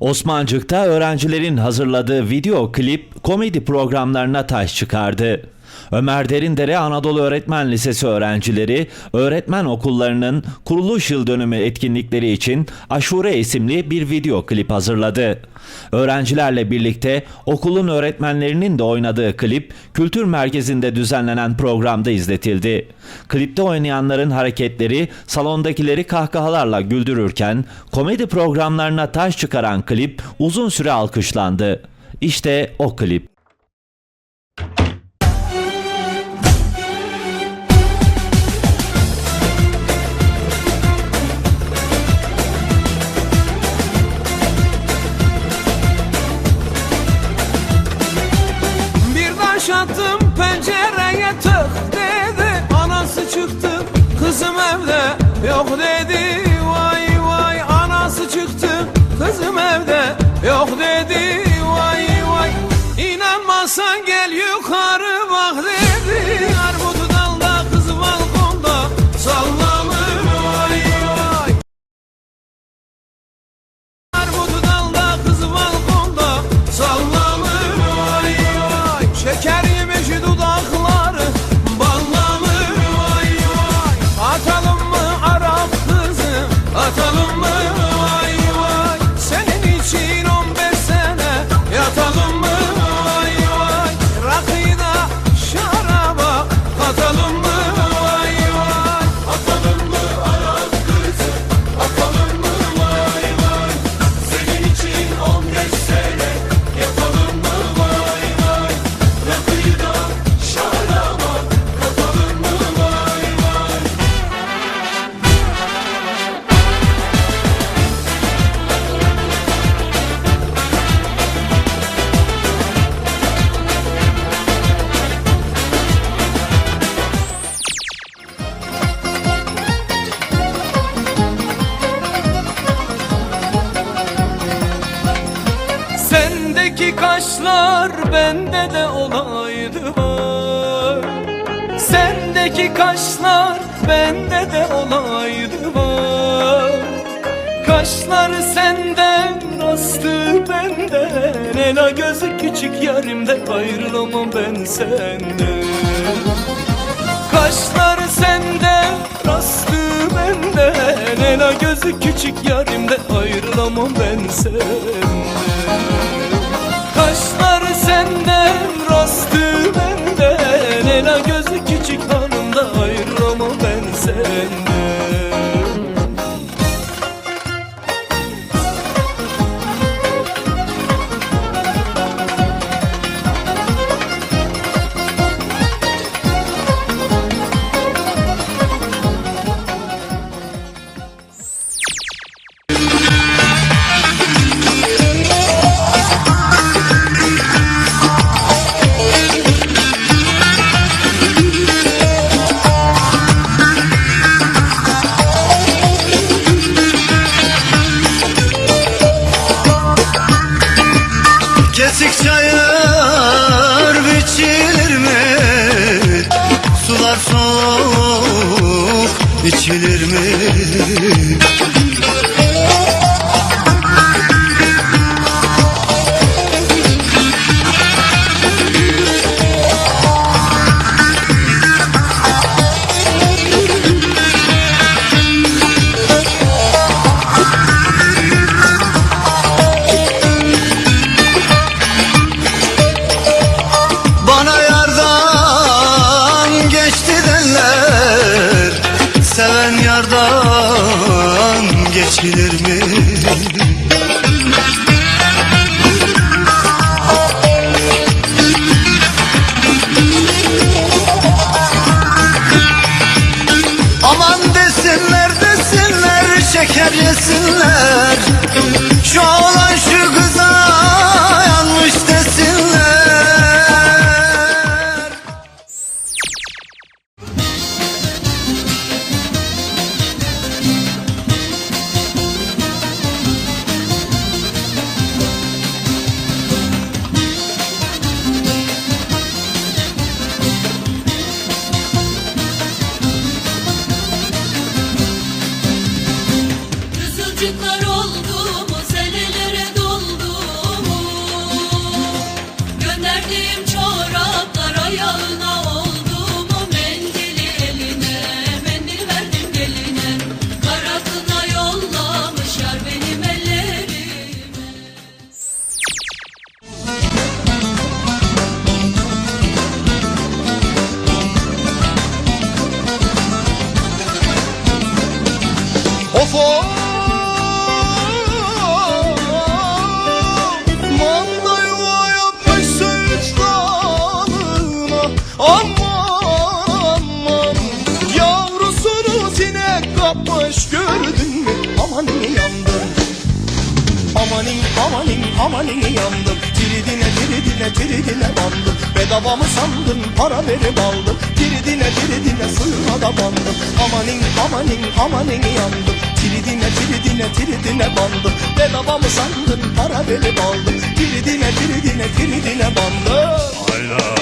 Osmancık'ta öğrencilerin hazırladığı video klip komedi programlarına taş çıkardı. Ömer Derindere Anadolu Öğretmen Lisesi öğrencileri öğretmen okullarının kuruluş yıl dönümü etkinlikleri için Aşure isimli bir video klip hazırladı. Öğrencilerle birlikte okulun öğretmenlerinin de oynadığı klip kültür merkezinde düzenlenen programda izletildi. Klipte oynayanların hareketleri salondakileri kahkahalarla güldürürken komedi programlarına taş çıkaran klip uzun süre alkışlandı. İşte o klip. Tık dedi Anası çıktı kızım evde yok dedi. Vay vay anası çıktı kızım evde yok dedi. Vay vay İnanmazsan gel yukarı bak dedi. Armut dalda kız balkonda sallanır. Vay vay. Armut dalda kız balkonda sallanır. Vay vay. Şeker kaşlar bende de olaydı var. Sendeki kaşlar bende de olaydı var. Kaşlar senden rastı benden Ela gözü küçük yarimde ayrılamam ben senden. Kaşlar senden rastı benden Ela gözü küçük yarimde ayrılamam ben senden içilir mi? Geçilir mi? Aman desinler desinler şeker yesinler ayağına oldu mu mendili eline? Mendil verdim geline. Kara yollamış yar benim ellerime. Of Amanin amanin amanin yandım. Tiridine tiridine tiridine bandım. Bedava mı sandın para verip aldım. Tiridine tiridine suyuna da bandım. Amanin amanin amanin yandım. Tiridine tiridine tiridine bandım. Bedava mı sandın para verip aldım. Tiridine tiridine tiridine bandım